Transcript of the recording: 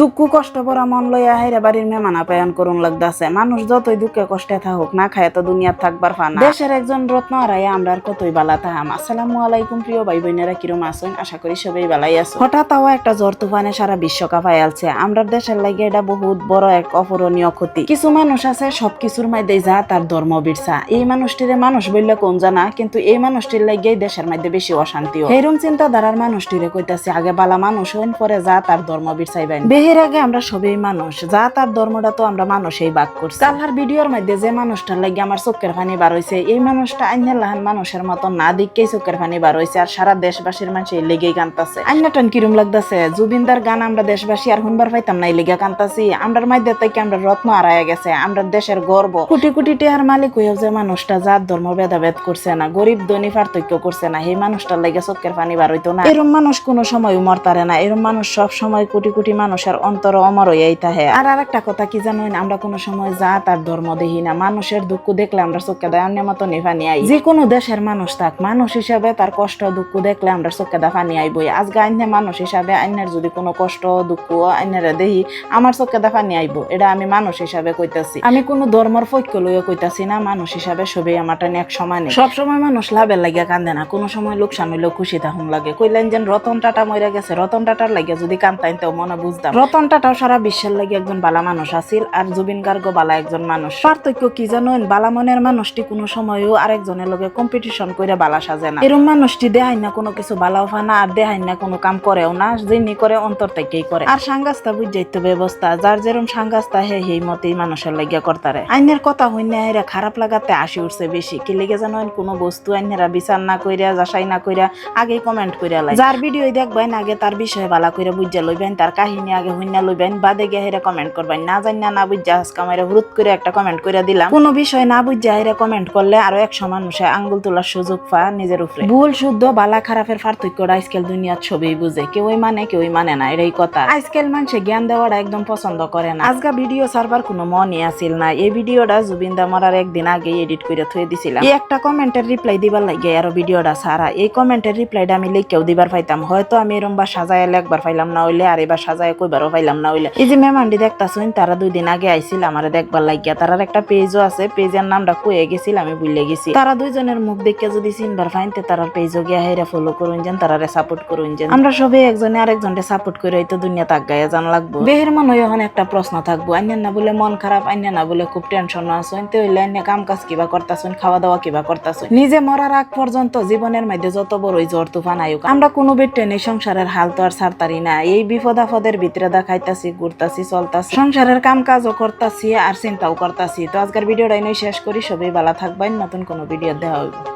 দুঃখ কষ্ট পরা মন লইয়া হাইরা বাড়ির মেহমান আপ্যায়ন করুন লাগতাছে। মানুষ যতই দুঃখে কষ্টে থাকুক, না খায় তো দুনিয়ার থাকবার ফানা। দেশের একজন রত্ন হারাইয়া আমরা আর কতই বালা তাহাম। আসসালামু আলাইকুম, প্রিয় ভাই বোনেরা কিরম আছেন? আশা করি সবাই বালাই আছো হঠাৎ আওয়া একটা জ্বর তুফানে সারা বিশ্বকাপ আয়ালছে আমরা দেশের লাগে এটা বহুত বড় এক অপূরণীয় ক্ষতি। কিছু মানুষ আছে, সবকিছুর মধ্যে যা তার ধর্ম বিরসা। এই মানুষটিরে মানুষ বললে কোন জানা? কিন্তু এই মানুষটির লাগে দেশের মধ্যে বেশি অশান্তি এইরকম চিন্তাধারার মানুষটিরে কইতাছে, আগে বালা মানুষ হইন, পরে যা তার ধর্ম বিরসাইবেন। বেহের আগে আমরা সবই মানুষ। যা তার ধর্মটা তো আমরা মানুষই বাক করছি। কালার ভিডিওর মধ্যে যে মানুষটার লাগে আমার চোখের পানি বার হইছে, এই মানুষটা আইনের লাহান মানুষের মতো না দিককেই চোখের পানি বার হইছে আর সারা দেশবাসীর মানুষ এই লেগেই কান্তাছে আইনাটন কিরম লাগতাছে? জুবিনদার গান আমরা দেশবাসী আর শুনবার পাইতাম না এই লেগে কান্তাছি আমরার মধ্যে থেকে আমরা রত্ন হারায় গেছে, আমরা দেশের গর্ব। কোটি কোটি টিহার মালিক হইও যে মানুষটা জাত ধর্ম ভেদাভেদ করছে না, গরিব ধনী পার্থক্য করছে না এই মানুষটার লাগে চোখের পানি বার হইতো না। এরম মানুষ কোনো সময় উমর তারে না, এরম মানুষ সব সময় কোটি কোটি মানুষের অন্তর অমর হইয়াই তাহে আর আর একটা কথা, কি জানেন আমরা কোনো সময় যা তার ধর্ম দেখি না। মানুষের দুঃখ দেখলে আমরা চোখে দেয়, অন্য মতো নিফানি আই। যে কোনো দেশের মানুষ থাক, মানুষ হিসাবে তার কষ্ট দুঃখ দেখলে আমরা চোখে দা ফানি আইবই আজকে আইনে মানুষ হিসাবে আইনের যদি কোনো কষ্ট দুঃখ আইনের দেখি, আমার চোখে দা ফানি আইব এটা আমি মানুষ হিসাবে কইতাছি। আমি কোনো ধর্মর পক্ষ লইয়া কইতাছি না, মানুষ হিসাবে সবই আমার টানে এক সমানে। সব সময় মানুষ লাভের লাগিয়া কান্দে না, কোনো সময় লোকসান হইলেও খুশি থাকুন লাগে। কইলেন যেন রতন টাটা মরে গেছে, রতন টাটার লাগে যদি কান্তাইন তো মনে বুঝতাম। রতন টাটাও সারা বিশ্বের লাগে একজন বালা মানুষ আছিল আর জুবিন গার্গ বালা একজন মানুষ। পার্থক্য কি জানেন বালা মনের মানুষটি কোনো সময়ও আরেকজনের লগে কম্পিটিশন করে বালা সাজে না। এরম মানুষটি দেহাই না কোনো কিছু বালাও ফানা আর দেহাই না কোনো কাম করেও না, যিনি করে অন্তর থেকেই করে। আর সাংগাস্তা বুঝাইতো ব্যবস্থা, যার যেরম সাংগাস্তা হে সেই মতেই মানুষের লাগিয়া করতারে। আইনের কথা হইনা এরা খারাপ লাগাতে আসি উঠছে বেশি। কি লেগে জানেন কোনো বস্তু আইনেরা বিচার না কইরা, যাচাই না কইরা আগে কমেন্ট কইরা লাই যার ভিডিও দেখবেন আগে তার বিষয়ে বালা কইরা বুঝা লইবেন তার কাহিনী আগে হইনা লইবেন, বাদে গিয়ে হেরা কমেন্ট করবেন। না জানি না না বুঝা আজকে আমার হুরুত করে একটা কমেন্ট করে দিলাম। কোনো বিষয় না বুঝা হেরা কমেন্ট করলে আরও একশো মানুষে আঙ্গুল তোলার সুযোগ পা নিজের উপরে। ভুল, শুদ্ধ, বালা, খারাপের পার্থক্যটা আজকাল দুনিয়ার ছবি বুঝে। কেউই মানে কেউই মানে না এটাই কথা। আজকাল মানুষে জ্ঞান দেওয়াটা একদম পছন্দ করে না। আজকা ভিডিও সার্ভার কোনো মনই আসিল না। এই ভিডিওটা জুবিন দা মরার একদিন আগে এডিট করে থয়ে দিছিলাম। এই একটা কমেন্টের রিপ্লাই দিবার লাগে আরও ভিডিওটা সারা এই কমেন্টের রিপ্লাইটা আমি লিখেও দিবার পাইতাম। হয়তো আমি এরম বা সাজায় একবার পাইলাম, না হইলে আর এবার সাজায় কইবারও পাইলাম না হইলে। এই যে মেমান্ডি দেখতাছুন, তারা দুই দিন আগে আইছিল আমার দেখবার লাগিয়া। তারার একটা পেজও আছে পেজের নামটা কয়ে গেছিল, আমি ভুলে গেছি। তারা দুইজনের মুখ দেখে যদি চিনবার ফাইনতে তারার পেজও গিয়া হেরা ফলো করুন যেন, তারারে সাপোর্ট করুন যেন। আমরা সবাই একজনে আরেকজনকে সাপোর্ট করে হয়তো দুনিয়া তাগায় জান লাগবো। বেহের মনে এখন একটা প্রশ্ন থাকব, আইনের না বলে মন খারাপ, আইনের না বলে খুব টেনশন আসুন তো হইলে আইনে কাম কাজ কিবা করতাছুন খাওয়া দাওয়া কিবা করতাছুন। নিজে মরার আগ পর্যন্ত জীবনের মধ্যে যত বড়ই জ্বর তুফান আয়ুক আমরা কোনো বেটে নেই, সংসারের হাল তো আর ছাড়তারি না। এই বিপদ আপদের ভিতরে দেখাইতাছি, ঘুরতাছি, চলতাছি। সংসারের কাম কাজও করতাছি, আর চিন্তাও করতাছি। তো আজকের ভিডিওটা এনে শেষ করি। সবাই ভালো থাকবেন। নতুন কোনো ভিডিও দেওয়া হইব।